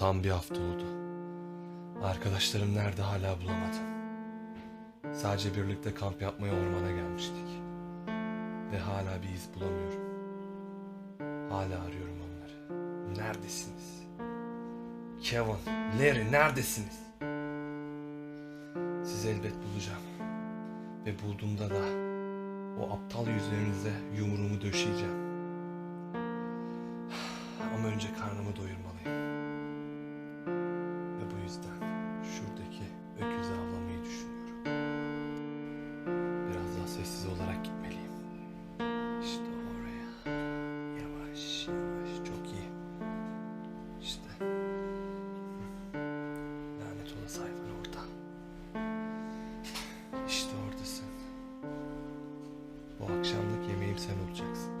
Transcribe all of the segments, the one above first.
Tam bir hafta oldu. Arkadaşlarım nerede hala bulamadım. Sadece birlikte kamp yapmaya ormana gelmiştik. Ve hala bir iz bulamıyorum. Hala arıyorum onları. Neredesiniz? Kevin, Larry neredesiniz? Sizi elbet bulacağım. Ve bulduğumda da o aptal yüzlerinize yumruğumu döşeyeceğim. Sen olacaksın.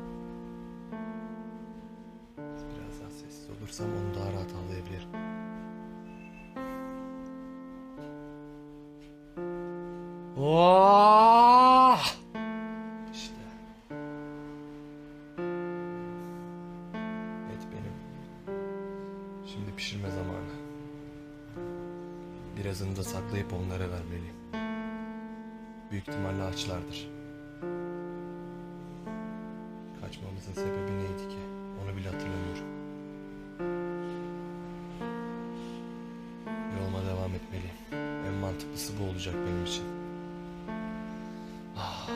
Biraz daha sessiz olursam onu daha rahat avlayabilirim. Vah! İşte. Et benim. Şimdi pişirme zamanı. Birazını da saklayıp onlara vermeliyim. Büyük ihtimalle açlardır. Kaçmamızın sebebi neydi ki? Onu bile hatırlamıyorum. Yoluma devam etmeliyim. En mantıklısı bu olacak benim için. Ah.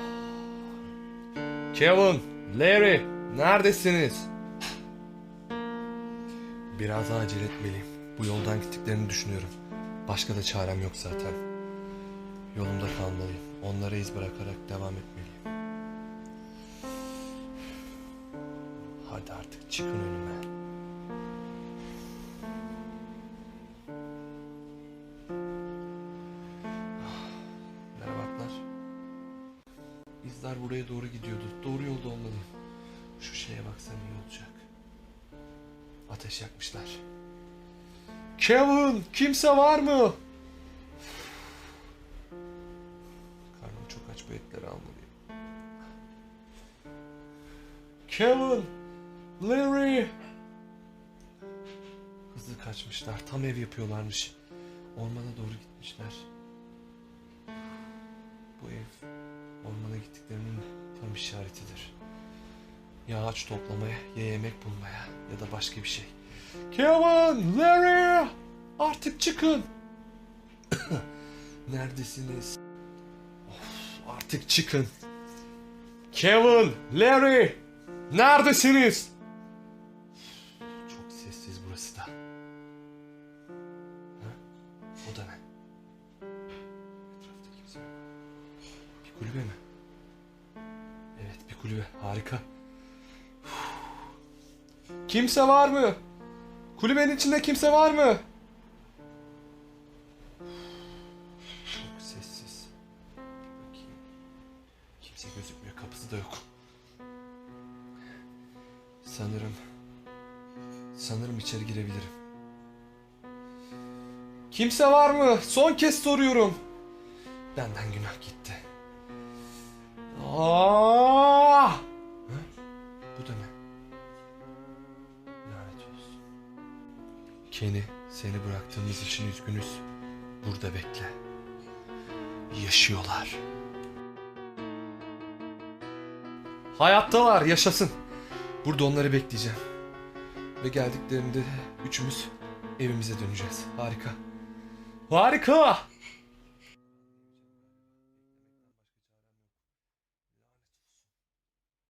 Kevin, Larry, neredesiniz? Biraz daha acele etmeliyim. Bu yoldan gittiklerini düşünüyorum. Başka da çarem yok zaten. Yolumda kalmalıyım. Onlara iz bırakarak devam etmeliyim. Hadi artık çıkın önüme. Ah, Merhaba atlar. İzler buraya doğru gidiyordu. Doğru yolda olmalıyım. Şu şeye baksan iyi olacak. Ateş yakmışlar. Kevin, kimse var mı? Karnım çok aç bu etleri almalıyım. Kevin, Larry. Hızlı kaçmışlar. Tam ev yapıyorlarmış. Ormana doğru gitmişler. Bu ev ormana gittiklerinin tam işaretidir. Ya ağaç toplamaya ya yemek bulmaya ya da başka bir şey. Kevin, Larry, artık çıkın. Neredesiniz? Of, artık çıkın. Kevin, Larry, neredesiniz? Sessiz burası da. Ha? O da ne? Etrafta kimse yok. Bir kulübe mi? Evet bir kulübe. Harika. Kimse var mı? Kulübenin içinde kimse var mı? Çok sessiz. Bakayım. Kimse gözükmüyor. Kapısı da yok. Sanırım... Sanırım içeri girebilirim. Kimse var mı? Son kez soruyorum. Benden günah gitti. Aa! Ha? Bu da ne? Lanet olsun. Kenny, seni bıraktığımız için üzgünüz. Burada bekle. Yaşıyorlar. Hayattalar, yaşasın. Burada onları bekleyeceğim. Ve geldiklerinde de üçümüz evimize döneceğiz. Harika. Harika!